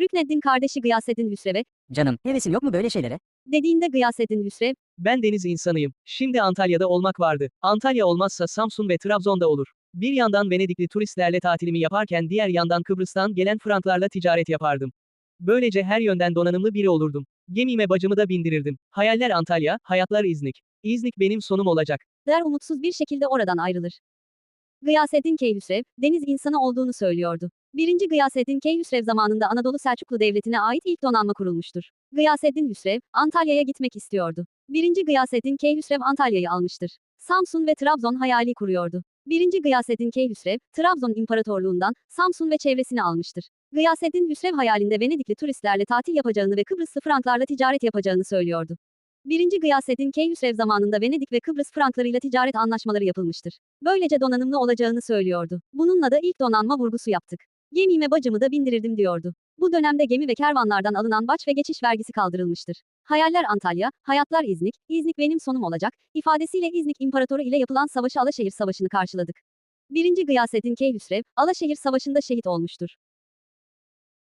Rükneddin kardeşi Gıyaseddin Hüsrev'e, Canım, hevesin yok mu böyle şeylere? dediğinde Gıyaseddin Hüsrev, Ben deniz insanıyım. Şimdi Antalya'da olmak vardı. Antalya olmazsa Samsun ve Trabzon'da olur. Bir yandan Venedikli turistlerle tatilimi yaparken diğer yandan Kıbrıs'tan gelen Franklarla ticaret yapardım. Böylece her yönden donanımlı biri olurdum. Gemime bacımı da bindirirdim. Hayaller Antalya, hayatlar İznik. İznik benim sonum olacak. der umutsuz bir şekilde oradan ayrılır. Gıyaseddin Keyhüsrev, deniz insanı olduğunu söylüyordu. 1. Gıyaseddin Keyhüsrev zamanında Anadolu Selçuklu Devleti'ne ait ilk donanma kurulmuştur. Gıyaseddin Hüsrev, Antalya'ya gitmek istiyordu. 1. Gıyaseddin Keyhüsrev Antalya'yı almıştır. Samsun ve Trabzon hayali kuruyordu. 1. Gıyaseddin Keyhüsrev, Trabzon İmparatorluğundan, Samsun ve çevresini almıştır. Gıyaseddin Hüsrev hayalinde Venedikli turistlerle tatil yapacağını ve Kıbrıslı Franklarla ticaret yapacağını söylüyordu. 1. Gıyaseddin Keyhüsrev zamanında Venedik ve Kıbrıs Franklarıyla ticaret anlaşmaları yapılmıştır. Böylece donanımlı olacağını söylüyordu. Bununla da ilk donanma vurgusu yaptık. Gemime bacımı da bindirirdim diyordu. Bu dönemde gemi ve kervanlardan alınan baç ve geçiş vergisi kaldırılmıştır. Hayaller Antalya, hayatlar İznik, İznik benim sonum olacak, ifadesiyle İznik İmparatoru ile yapılan savaşı Alaşehir Savaşı'nı karşıladık. 1. Gıyaseddin Keyhüsrev, Alaşehir Savaşı'nda şehit olmuştur.